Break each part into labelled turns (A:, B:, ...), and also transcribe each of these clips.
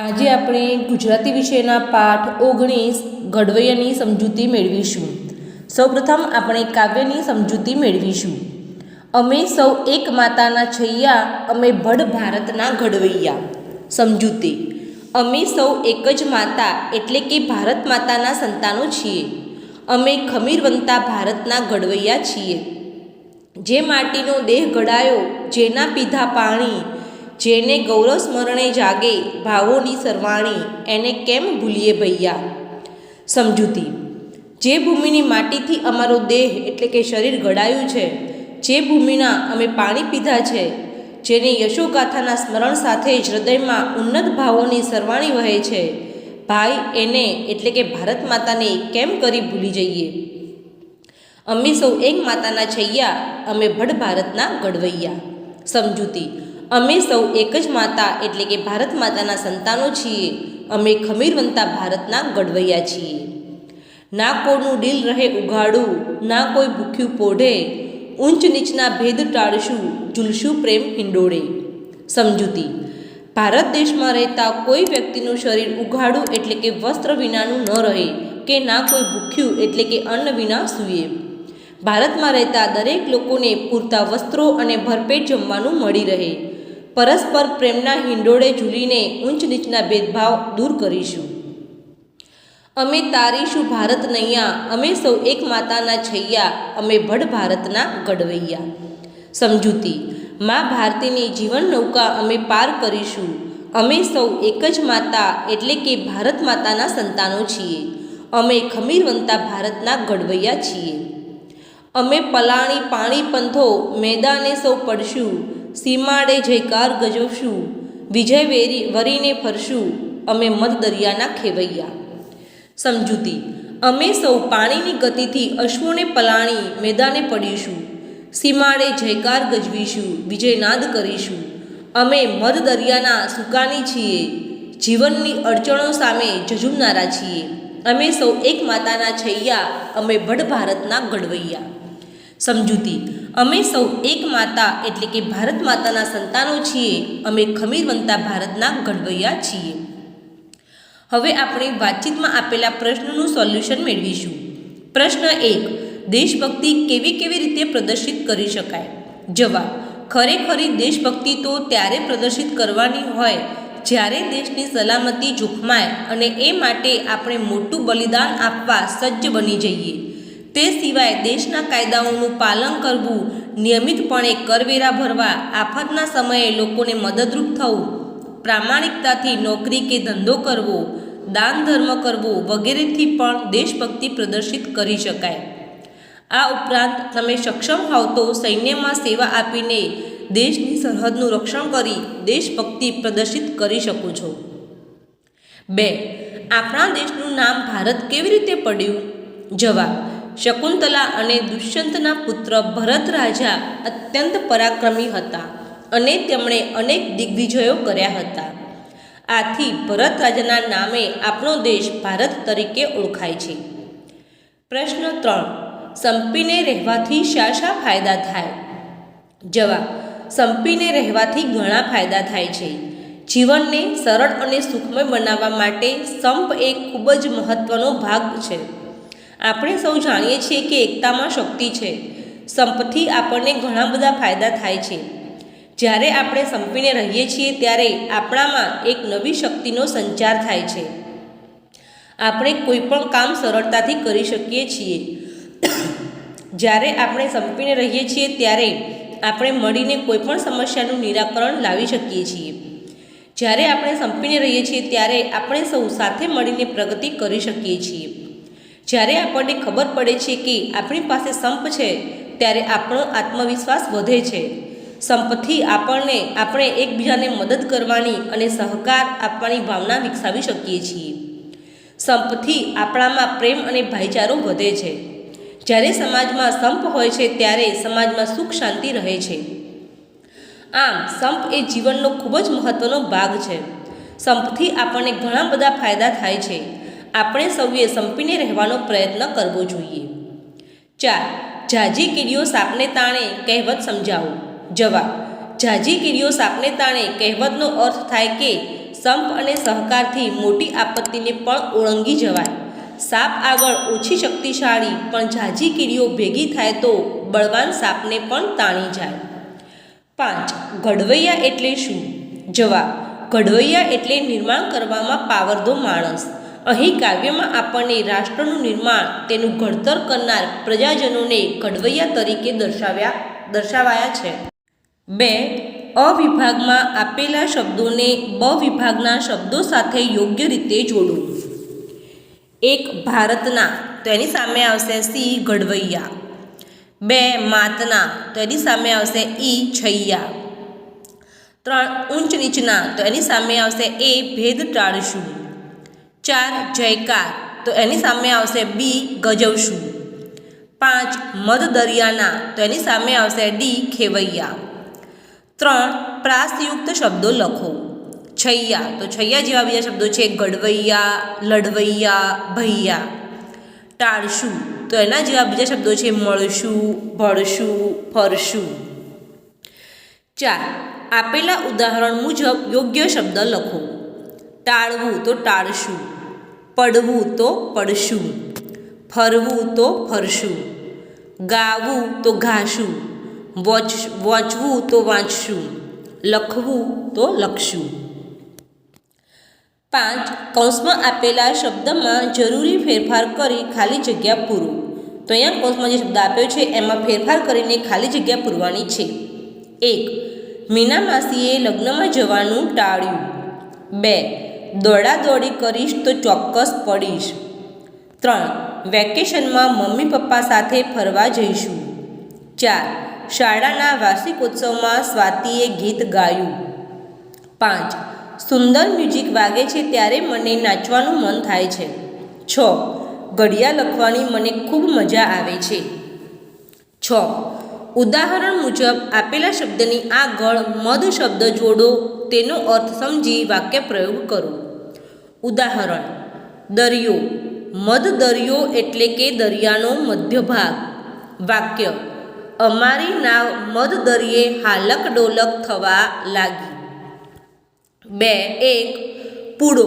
A: આજે આપણે ગુજરાતી વિષયના પાઠ ઓગણીસ ઘડવૈયાની સમજૂતી મેળવીશું. સૌપ્રથમ આપણે કાવ્યની સમજૂતી મેળવીશું. અમે સૌ એક માતાના છૈયા, અમે ભડ ભારતના ઘડવૈયા સમજૂતી, અમે સૌ એક જ માતા એટલે કે ભારત માતાના સંતાનો છીએ. અમે ખમીરવંતા ભારતના ઘડવૈયા છીએ. જે માટીનો દેહ ઘડાયો જેના પીધા પાણી જેને ગૌરવ સ્મરણે જાગે ભાવોની સરવાણી, એને કેમ ભૂલીએ ભૈયા? સમજૂતી, જે ભૂમિની માટીથી અમારો દેહ એટલે કે શરીર ઘડાયું છે, જે ભૂમિના અમે પાણી પીધા છે, જેની યશોગાથાના સ્મરણ સાથે જ હૃદયમાં ઉન્નત ભાવોની સરવાણી વહે છે, ભાઈ, એને એટલે કે ભારત માતાને કેમ કરી ભૂલી જઈએ? અમે સૌ એક માતાના છૈયા, અમે ભડ ભારતના ગડવૈયા સમજૂતી અમે સૌ એક જ માતા એટલે કે ભારત માતાના સંતાનો છીએ. અમે ખમીરવંતા ભારતના ગડવૈયા છીએ. ના કોનું દિલ રહે ઉઘાડું, ના કોઈ ભૂખ્યું પોઢે. ઊંચ નીચના ભેદ ટાળશું, ઝૂલશું પ્રેમ હિંડોળે. સમજૂતી. ભારત દેશમાં રહેતા કોઈ વ્યક્તિનું શરીર ઉઘાડું એટલે કે વસ્ત્ર વિનાનું ન રહે, કે ના કોઈ ભૂખ્યું એટલે કે અન્ન વિના સૂએ. ભારતમાં રહેતા દરેક લોકોને પૂરતા વસ્ત્રો અને ભરપેટ જમવાનું મળી રહે. પરસ્પર પ્રેમના હિંડોળે ઝૂલીને ઊંચ નીચના ભેદભાવ દૂર કરીશું. અમે તારીશું ભારત નૈયા, અમે સૌ એક માતાના છૈયા, અમે ભડ ભારતના ગડવૈયા સમજૂતી, મા ભારતીની જીવન નૌકા અમે પાર કરીશું. અમે સૌ એક જ માતા, એટલે કે ભારત માતાના સંતાનો છીએ. અમે ખમીરવંતા ભારતના ગડવૈયા છીએ. અમે પલાણી પાણી પંથો મેદાને સૌ પડશું. સીમાડે જયકાર ગજવશું, વિજય વેરી, વરીને ફરશું, અમે મધ દરિયાના ખેવૈયા. સમજૂતી, અમે સૌ પાણીની ગતિથી અશ્વને પલાણી મેદાને પડીશું સીમાડે જયકાર ગજવીશું વિજયનાદ કરીશું. અમે મધ દરિયાના સુકાની છીએ, જીવનની અડચણો સામે ઝઝુમનારા છીએ. અમે સૌ એક માતાના છૈયા, અમે ભડ ભારતના ગડવૈયા સમજૂતી. અમે સૌ એક માતા એટલે કે ભારત માતાના સંતાનો છીએ. અમે ખમીરવંતા ભારતના ઘડવૈયા છીએ. હવે આપણે વાતચીતમાં આપેલા પ્રશ્નનું સોલ્યુશન મેળવીશું. પ્રશ્ન એક, દેશભક્તિ કેવી કેવી રીતે પ્રદર્શિત કરી શકાય? જવાબ, ખરેખરી દેશભક્તિ તો ત્યારે પ્રદર્શિત કરવાની હોય જ્યારે દેશની સલામતી જોખમાય અને એ માટે આપણે મોટું બલિદાન આપવા સજ્જ બની જઈએ. તે સિવાય દેશના કાયદાઓનું પાલન કરવું, નિયમિતપણે કરવેરા ભરવા, આફતના સમયે લોકોને મદદરૂપ થવું, પ્રામાણિકતાથી નોકરી કે ધંધો કરવો, દાન ધર્મ કરવો વગેરેથી પણ દેશભક્તિ પ્રદર્શિત કરી શકાય. આ ઉપરાંત તમે સક્ષમ હોવ તો સૈન્યમાં સેવા આપીને દેશની સરહદનું રક્ષણ કરી દેશભક્તિ પ્રદર્શિત કરી શકો છો. બે, આપણા દેશનું નામ ભારત કેવી રીતે પડ્યું? જવાબ શકુંતલા અને દુષ્યંતના પુત્ર ભરત રાજા અત્યંત પરાક્રમી હતા અને તેમણે અનેક દિગ્વિજયો કર્યા હતા. આથી ભરત રાજાના નામે આપણો દેશ ભારત તરીકે ઓળખાય છે. પ્રશ્ન ત્રણ. સંપીને રહેવાથી શા શા ફાયદા થાય? જવાબ. સંપીને રહેવાથી ઘણા ફાયદા થાય છે. જીવનને સરળ અને સુખમય બનાવવા માટે સંપ એક ખૂબ જ મહત્ત્વનો ભાગ છે. આપણે સૌ જાણીએ છીએ કે એકતામાં શક્તિ છે. સંપથી આપણને ઘણા બધા ફાયદા થાય છે. જ્યારે આપણે સંપીને રહીએ છીએ ત્યારે આપણામાં એક નવી શક્તિનો સંચાર થાય છે. આપણે કોઈ પણ કામ સરળતાથી કરી શકીએ છીએ. જ્યારે આપણે સંપીને રહીએ છીએ ત્યારે આપણે મળીને કોઈ પણ સમસ્યાનું નિરાકરણ લાવી શકીએ છીએ. જ્યારે આપણે સંપીને રહીએ છીએ ત્યારે આપણે સૌ સાથે મળીને પ્રગતિ કરી શકીએ છીએ. જ્યારે આપણને ખબર પડે છે કે આપણી પાસે સંપ છે, ત્યારે આપણો આત્મવિશ્વાસ વધે છે. સંપથી આપણને, આપણે એકબીજાને મદદ કરવાની અને સહકાર આપવાની ભાવના વિકસાવી શકીએ છીએ. સંપથી આપણામાં પ્રેમ અને ભાઈચારો વધે છે. જ્યારે સમાજમાં સંપ હોય છે, ત્યારે સમાજમાં સુખ શાંતિ રહે છે. આમ, સંપ એ જીવનનો ખૂબ જ મહત્ત્વનો ભાગ છે. સંપથી આપણને ઘણા બધા ફાયદા થાય છે. આપણે સૌએ સંપીને રહેવાનો પ્રયત્ન કરવો જોઈએ. ચાર, ઝાઝી કીડીઓ સાપને તાણે કહેવત સમજાવો. જવાબ, ઝાઝી કીડીઓ સાપને તાણે કહેવતનો અર્થ થાય કે સંપ અને સહકારથી મોટી આપત્તિને પણ ઓળંગી જવાય. સાપ આગળ ઓછી શક્તિશાળી, પણ ઝાઝી કીડીઓ ભેગી થાય તો બળવાન સાપને પણ તાણી જાય. પાંચ, ઘડવૈયા એટલે શું? જવાબ, ઘડવૈયા એટલે નિર્માણ કરવામાં પાવરદો માણસ. અહીં કાવ્યમાં આપણને રાષ્ટ્રનું નિર્માણ, તેનું ઘડતર કરનાર પ્રજાજનોને ઘડવૈયા તરીકે દર્શાવ્યા, દર્શાવાયા છે. બે અ વિભાગમાં આપેલા શબ્દોને બ વિભાગના શબ્દો સાથે યોગ્ય રીતે જોડો એક, ભારતના તો એની સામે આવશે સી, ઘડવૈયા. બે, માતના તો એની સામે આવશે ઈ, છૈયા. ત્રણ, ઊંચ નીચના તો એની સામે આવશે એ, ભેદ ટાળશું. ચાર જયકાર. તો એની સામે આવશે બી ગજવશું. પાંચ મધ દરિયાના તો એની સામે આવશે ડી ખેવૈયા. ત્રણ પ્રાસયુક્ત શબ્દો લખો. છૈયા. તો છૈયા જેવા બીજા શબ્દો છે ગડવૈયા લડવૈયા ભૈયા. ટાળશું. તો એના જેવા બીજા શબ્દો છે મળશું, ભળશું, ફરશું. ચાર. આપેલા ઉદાહરણ મુજબ યોગ્ય શબ્દ લખો. ટાળવું. તો ટાળશું. પડવું તો પડશું, ફરવું તો ફરશું, ગાવું તો ગાશું, વોચ, વોચવું તો વાંચશું, લખવું તો લખશું. પાંચ, કૌંસમાં આપેલા શબ્દમાં જરૂરી ફેરફાર કરી ખાલી જગ્યા પૂરો. તો અહીંયા કૌંસમાં જે શબ્દ આપ્યો છે, એમાં ફેરફાર કરીને ખાલી જગ્યા પૂરવાની છે. એક મીના માસીએ લગ્નમાં જવાનું ટાળ્યું. બે દોડાદોડી કરીશ તો ચોક્કસ પડીશ. ત્રણ, વેકેશનમાં મમ્મી પપ્પા સાથે ફરવા જઈશું. ચાર, શાળાના વાર્ષિકોત્સવમાં સ્વાતિએ ગીત ગાયું. પાંચ, સુંદર મ્યુઝિક વાગે છે ત્યારે મને નાચવાનું મન થાય છે. છ ઘડિયા લખવાની મને ખૂબ મજા આવે છે. છ, ઉદાહરણ મુજબ આપેલા શબ્દની આગળ મધ શબ્દ જોડો. તેનો અર્થ સમજી વાક્ય પ્રયોગ કરો. ઉદાહરણ, દરિયો, મધ દરિયો એટલે કે દરિયાનો મધ્ય ભાગ વાક્ય, અમારી નાવ મધ દરિયે હાલક ડોલક થવા લાગી. બે, એક, પૂડો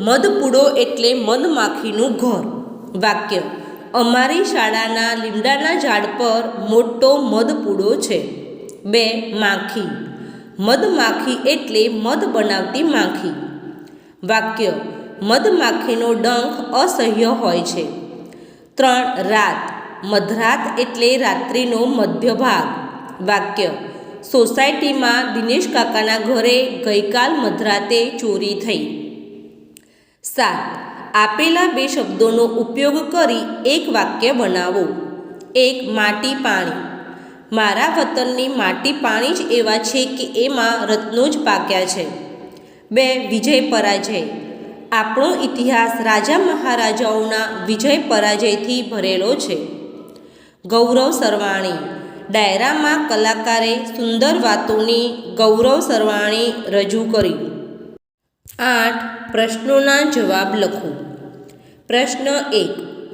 A: મધપૂડો એટલે મધમાખીનું ઘર. વાક્ય, અમારી શાળાના લીમડાના ઝાડ પર મોટો મધપૂડો છે. બે, માખી મધમાખી એટલે મધ બનાવતી માખી. વાક્ય, મધમાખીનો ડંખ અસહ્ય હોય છે. ત્રણ, રાત. મધરાત એટલે રાત્રિનો મધ્ય ભાગ વાક્ય, સોસાયટીમાં દિનેશ કાકાના ઘરે ગઈકાલ મધરાતે ચોરી થઈ. સાત, આપેલા બે શબ્દોનો ઉપયોગ કરી એક વાક્ય બનાવો. એક, માટી પાણી. મારા વતનની માટી પાણી જ એવા છે કે એમાં રત્નો જ પાક્યા છે. બે, વિજય પરાજય. આપણો ઇતિહાસ રાજા મહારાજાઓના વિજય પરાજયથી ભરેલો છે. ગૌરવ સરવાણી. ડાયરામાં કલાકારે સુંદર વાતોની ગૌરવ સરવાણી રજૂ કરી. આઠ, પ્રશ્નોના જવાબ લખો. પ્રશ્ન એક,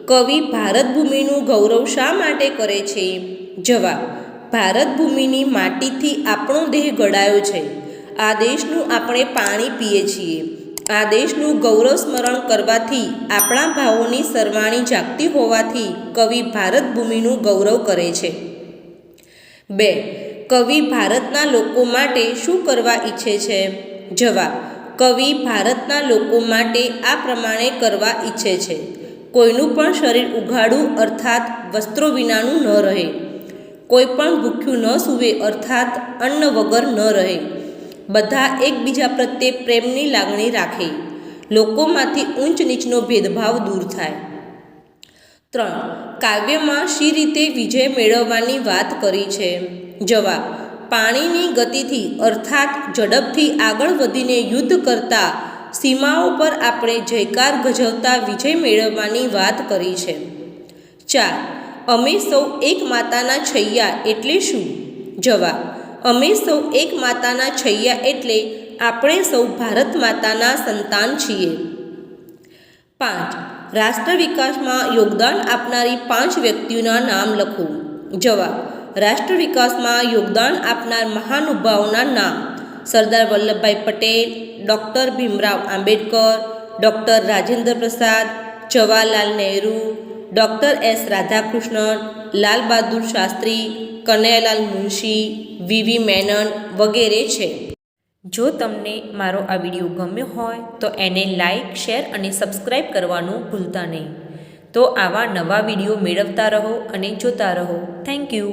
A: કવિ ભારત ભૂમિનું ગૌરવ શા માટે કરે છે? જવાબ ભારત ભૂમિની માટીથી આપણો દેહ ઘડાયો છે. આ દેશનું આપણે પાણી પીએ છીએ. આ દેશનું ગૌરવ સ્મરણ કરવાથી આપણા ભાવોની સરવાણી જાગતી હોવાથી કવિ ભારત ભૂમિનું ગૌરવ કરે છે. બે, કવિ ભારતના લોકો માટે શું કરવા ઈચ્છે છે? જવાબ, કવિ ભારતના લોકો માટે આ પ્રમાણે કરવા ઈચ્છે છે. કોઈનું પણ શરીર ઉઘાડું અર્થાત વસ્ત્રો વિનાનું ન રહે. કોઈ પણ ભૂખ્યું ન સૂવે અર્થાત અન્ન વગર ન રહે. બધા એકબીજા પ્રત્યે પ્રેમની લાગણી રાખે. લોકોમાંથી ઊંચ નીચનો ભેદભાવ દૂર થાય. ત્રણ, કાવ્યમાં શી રીતે વિજય મેળવવાની વાત કરી છે? જવાબ, પાણીની ગતિથી, અર્થાત ઝડપથી આગળ વધીને યુદ્ધ કરતા સીમાઓ પર આપણે જયકાર ગજવતા વિજય મેળવવાની વાત કરી છે. ચાર અમે સૌ એક માતાના છૈયા એટલે શું? જવાબ, અમે સૌ એક માતાના છૈયા એટલે આપણે સૌ ભારત માતાના સંતાન છીએ. પાંચ, રાષ્ટ્ર વિકાસમાં યોગદાન આપનારી પાંચ વ્યક્તિઓના નામ લખો. જવાબ, રાષ્ટ્ર વિકાસમાં યોગદાન આપનાર મહાનુભાવોના નામ. Sardar Vallabhbhai Patel, doctor Bhimrao Ambedkar, doctor Rajendra Prasad, Jawaharlal Nehru doctor S Radhakrishnan, Lal Bahadur Shastri, Kanaiyalal Munshi V V Menon વગેરે છે. જો તમને મારો આ વીડિયો ગમ્યો હોય, તો એને લાઇક શેર અને સબસ્ક્રાઈબ કરવાનું ભૂલતા નહીં. તો આવા નવા વીડિયો મેળવતા રહો અને જોતા રહો. Thank you.